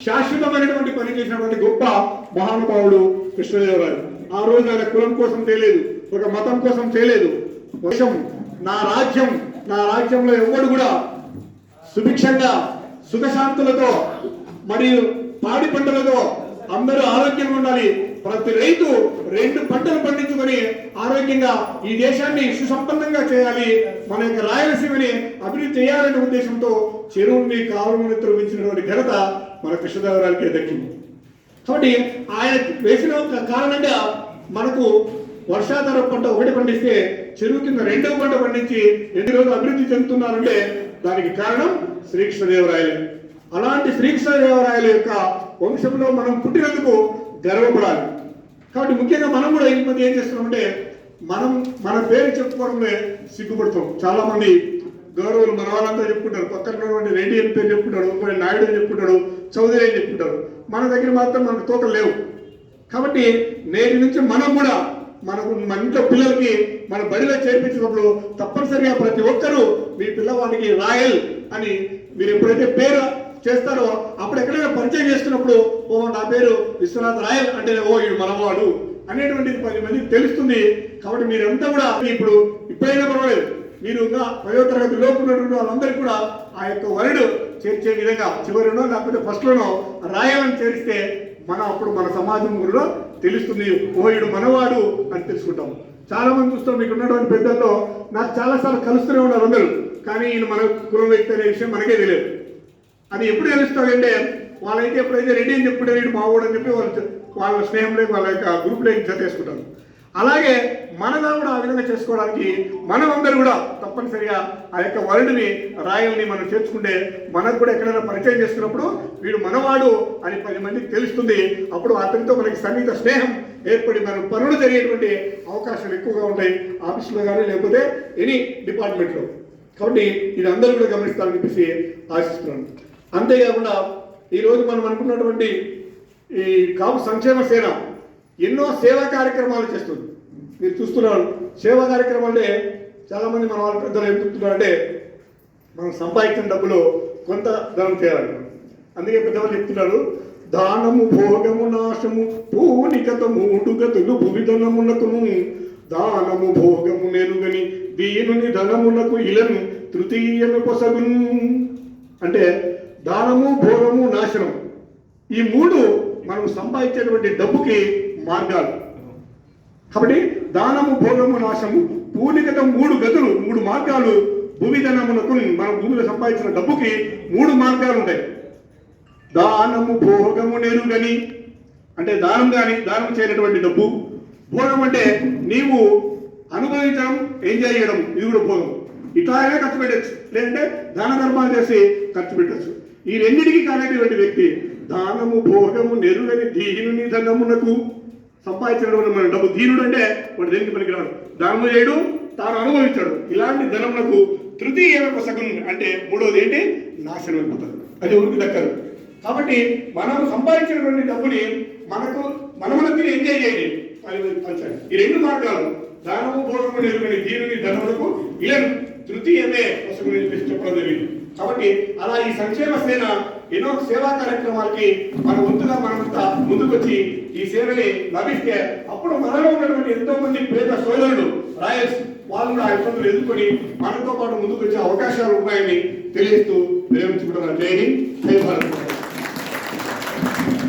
శాశ్వతమైనటువంటి పని చేసినటువంటి గొప్ప మహానుభావుడు కృష్ణదేవరాయలు ఆ రోజు ఆయన కులం కోసం చేయలేదు ఒక మతం కోసం చేయలేదు దేశం నా రాజ్యం నా రాజ్యంలో ఎవడు కూడా సుభిక్షంగా సుఖశాంతులతో మరియు పాడి పంటలతో అందరూ ఆరోగ్యంగా ఉండాలి. ప్రతి రైతు రెండు పంటలు పండించుకొని ఆరోగ్యంగా ఈ దేశాన్ని సుసంపన్నంగా చేయాలి. మన యొక్క రాయలసీమని అభివృద్ధి చేయాలనే ఉద్దేశంతో చెరువుని కాలువని త్రవ్వించినటువంటి ఘనత మన కృష్ణదేవరాయలకే దక్కింది. కాబట్టి ఆయన వేసిన కారణంగా మనకు వర్షాధార పంట ఒకటి పండిస్తే చెరువు కింద రెండవ పంట పండించి ఎన్ని రోజులు అభివృద్ధి చెందుతున్నారంటే దానికి కారణం శ్రీకృష్ణదేవరాయలు. అలాంటి శ్రీకృష్ణదేవరాయల యొక్క వంశంలో మనం పుట్టినందుకు గర్వపడాలి. కాబట్టి ముఖ్యంగా మనం కూడా ఈ మధ్య ఏం చేస్తున్నామంటే మనం మన పేరు చెప్పుకోవడంలో సిగ్గుపడతాం చాలా మంది గౌరవులు మన వాళ్ళంతా చెప్పుకుంటారు పక్కన ఉన్నటువంటి రెడ్డి అని పేరు చెప్పుకుంటాడు ఇంకోటి నాయుడు అని చెప్పుకుంటాడు చౌదరి అని చెప్పుకుంటారు. మన దగ్గర మాత్రం మనకు తోకలు లేవు. కాబట్టి నేటి నుంచి మనం కూడా మనకు మన ఇంట్లో పిల్లలకి మన బడిలో చేర్పించినప్పుడు తప్పనిసరిగా ప్రతి ఒక్కరూ మీ పిల్లవాడికి రాయల్ అని మీరు ఎప్పుడైతే పేరు చేస్తారో అప్పుడు ఎక్కడైనా పరిచయం చేస్తున్నప్పుడు ఓ నా పేరు విశ్వనాథ్ రాయల్ అంటే ఓ ఇది మనవాడు అనేటువంటిది పది మందికి తెలుస్తుంది. కాబట్టి మీరంతా కూడా ఇప్పుడు ఇప్పుడైనా పర్వాలేదు. మీరు ఇంకా పదో తరగతి లోపు ఉన్న వాళ్ళందరికీ కూడా ఆ యొక్క వరుడు చేర్చే విధంగా చివరినో లేకపోతే ఫస్ట్లోనో రాయమని చేరిస్తే మన అప్పుడు మన సమాజం కూడా తెలుస్తుంది. ఓయుడు మనవాడు అని తెలుసుకుంటాం చాలా మంది చూస్తాం మీకు ఉన్నటువంటి పెద్దల్లో నాకు చాలాసార్లు కలుస్తూనే ఉన్నారు అందరూ. కానీ ఈయన మన కులం వ్యక్తి అనే విషయం మనకే తెలియదు. అది ఎప్పుడు తెలుస్తాడంటే వాళ్ళైతే ఎప్పుడైతే రెడీ అని చెప్పుడే వీడు మావోడు అని చెప్పి వాళ్ళు వాళ్ళ స్నేహంలో వాళ్ళ యొక్క గ్రూప్లో చేసుకుంటారు అలాగే మనగా కూడా ఆ విధంగా చేసుకోవడానికి మనం అందరూ కూడా తప్పనిసరిగా ఆ యొక్క వరుడిని రాయల్ని మనం చేర్చుకుంటే మనకు కూడా ఎక్కడైనా పరిచయం చేసుకున్నప్పుడు వీడు మనవాడు అని పది మందికి తెలుస్తుంది. అప్పుడు అతనితో మనకి సన్నిహిత స్నేహం ఏర్పడి మనం పనులు జరిగేటువంటి అవకాశాలు ఎక్కువగా ఉంటాయి ఆఫీసులో కానీ లేకపోతే ఎనీ డిపార్ట్మెంట్లో. కాబట్టి ఇది అందరూ కూడా గమనిస్తారని చెప్పేసి ఆశిస్తున్నాను. అంతేకాకుండా ఈరోజు మనం అనుకున్నటువంటి ఈ కాపు సంక్షేమ సేన ఎన్నో సేవా కార్యక్రమాలు చేస్తుంది. మీరు చూస్తున్నారు సేవా కార్యక్రమం అంటే చాలామంది మన వాళ్ళ పెద్దలు ఏం చెప్తున్నారంటే మనం సంపాదించిన డబ్బులు కొంత ధనం చేయాలి. అందుకే పెద్దవాళ్ళు చెప్తున్నారు దానము భోగము నాశము పూనికత మూడు గతులు భువిధనమునకును. దానము భోగము నెరుగని దీనుని ధనమునకు ఇలను తృతీయము పొసగున్. అంటే దానము భోగము నాశనం ఈ మూడు మనం సంపాదించేటువంటి డబ్బుకి మార్గాలు. కాబట్టి దానము భోగము నాశము పూనికత మూడు గతులు మూడు మార్గాలు భూమిధనమునకు మనం భూమిలో సంపాదించిన డబ్బుకి మూడు మార్గాలు ఉంటాయి. దానము భోగము నెరుగని అంటే దానం కానీ దానం చేయనటువంటి డబ్బు. భోగం అంటే నీవు అనుభవించడం ఎంజాయ్ చేయడం ఇది కూడా భోగం. ఇట్లాగే ఖర్చు పెట్టచ్చు. లేదంటే దాన ధర్మాలు చేసి ఖర్చు పెట్టచ్చు. ఈ రెండింటికి కానటువంటి వ్యక్తి దానము భోగము నెరుగని దీనుని ధనమునకు సంపాదించడం మన డబ్బు దీనుడు అంటే వాడు దేనికి పనికిరాడు? దానము చేయడు తాను అనుభవించాడు. ఇలాంటి ధనములకు తృతీయ సగం అంటే మూడోది ఏంటి? నాశనం అయిపోతుంది. అది ఊరికి దక్కదు? కాబట్టి మనం సంపాదించినటువంటి డబ్బుని మనకు మనమునకు ఎంజాయ్ చేయండి. ఈ రెండు మార్గాలు దానము భోగము నేర్పని దీనిని ధనములకు ఇలా తృతీయమే వసగు చెప్పడం జరిగింది. కాబట్టి అలా ఈ సంక్షేమ సేన ఎన్నో సేవా కార్యక్రమాలకి మన వంతుగా మనంతా ముందుకొచ్చి ఈ సేవని లభిస్తే అప్పుడు మనలో ఉన్నటువంటి ఎంతో మంది పేద సోదరులు రాయల్స్ వాళ్ళు కూడా ఆ ఇబ్బందులు ఎదుర్కొని మనతో పాటు ముందుకు వచ్చే అవకాశాలు ఉన్నాయని తెలియజేస్తూ విరమించుకుంటున్నాను. జై